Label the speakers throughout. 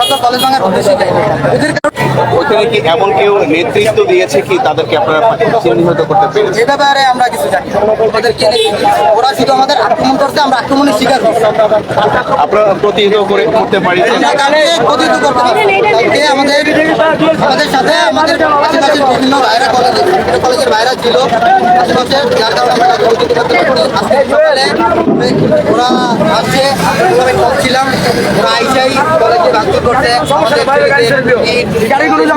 Speaker 1: আমরা তো কলেজ ভাঙার উদ্দেশ্যে যাই এদের
Speaker 2: ওখানে কি এমন কেউ নেতৃত্ব দিয়েছে কি তাদেরকে আপনারা চিহ্নিত করতে পেরেছেন?
Speaker 1: ব্যাপারে আমরা কিছু জানি? ওরা শুধু আমাদের আক্রমণ করছে আমরা আক্রমণের শিকার
Speaker 2: আপনারা প্রতিহিত করে করতে
Speaker 1: পারি প্রতিহত করতে কালকে আমাদের আমাদের সাথে আমাদের আশেপাশের বিভিন্ন ভাইরা কলেজে কলেজের ভাইরা ছিল। আশেপাশে যার কারণে আমরা প্রতিহত করতে পারছি আজকে সকালে ওরা আসছে ছিলাম। ওরা আইসাই কলেজে ভাঙচুর করছে। আমাদের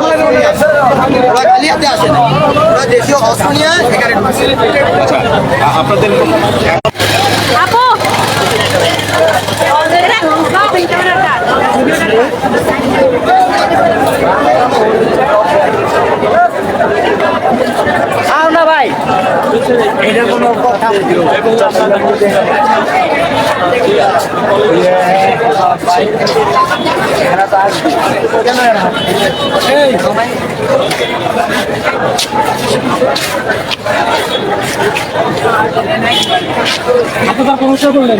Speaker 1: ওরা খালি হাতে আসে না ওরা দেশীয় অস্ত্র
Speaker 2: আপনাদের
Speaker 3: এটা কোনো কথা আপনার সমস্যা করলেন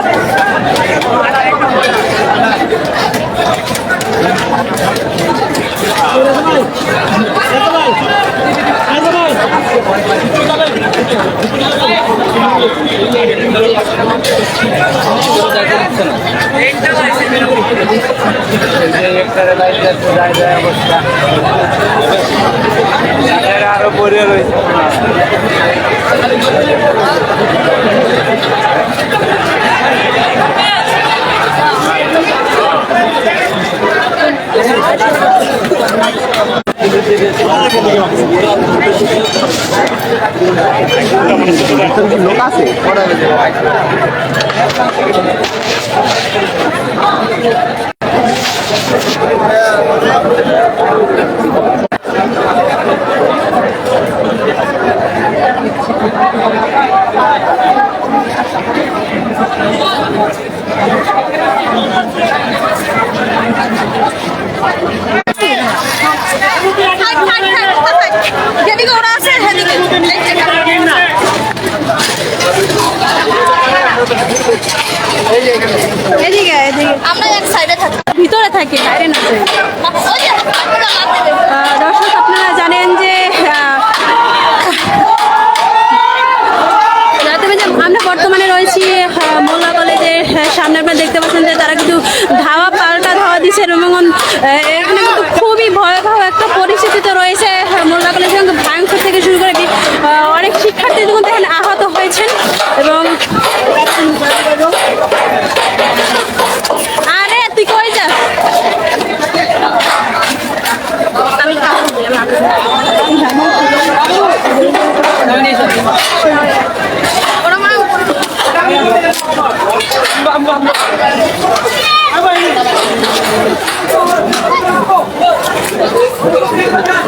Speaker 3: আরও পরে রয়েছে
Speaker 2: লোক আছে
Speaker 4: যেদিকে ওরা আছে সেদিকে আমরা এক সাইডে থাকি। ভিতরে থাকি বাইরে না। দর্শক আপনারা জানেন যে আমরা বর্তমানে রয়েছি মোল্লা কলেজের সামনে। আপনারা দেখতে পাচ্ছেন যে তারা কিন্তু ধাওয়া Thank you.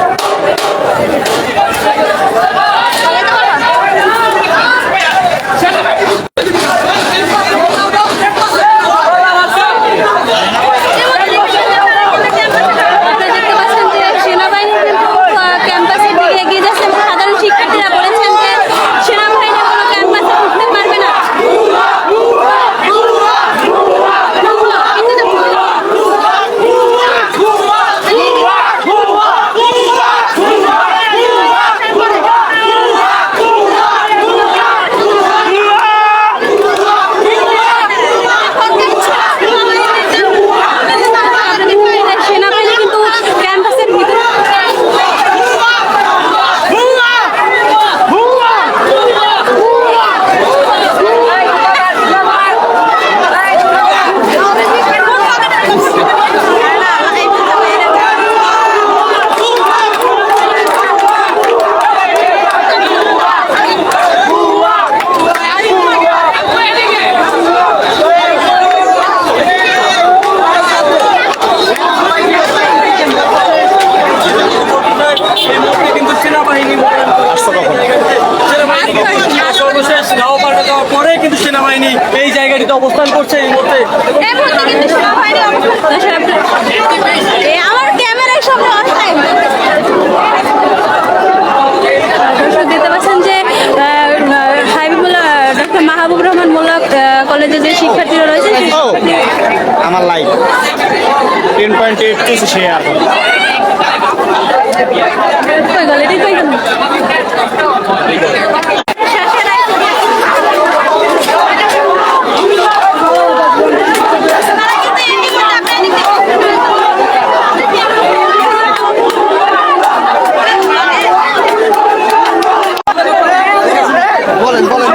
Speaker 3: অবস্থান করছে এই মুহূর্তে।
Speaker 4: এই মুহূর্তে কিন্তু সেনাবাহিনী অবস্থান এ আমার ক্যামেরার সামনে যে আহ, হাবিবুল্লাহ ডক্টর মাহবুব রহমান মোল্লা কলেজে যে শিক্ষার্থীরা রয়েছে
Speaker 2: আমার live ten point eight two share
Speaker 4: কই গেল এটাই কই গেল শেষের আয়- তারা কিন্তু এমনি করে আপনারা দেখতে
Speaker 1: বলেন বলেন।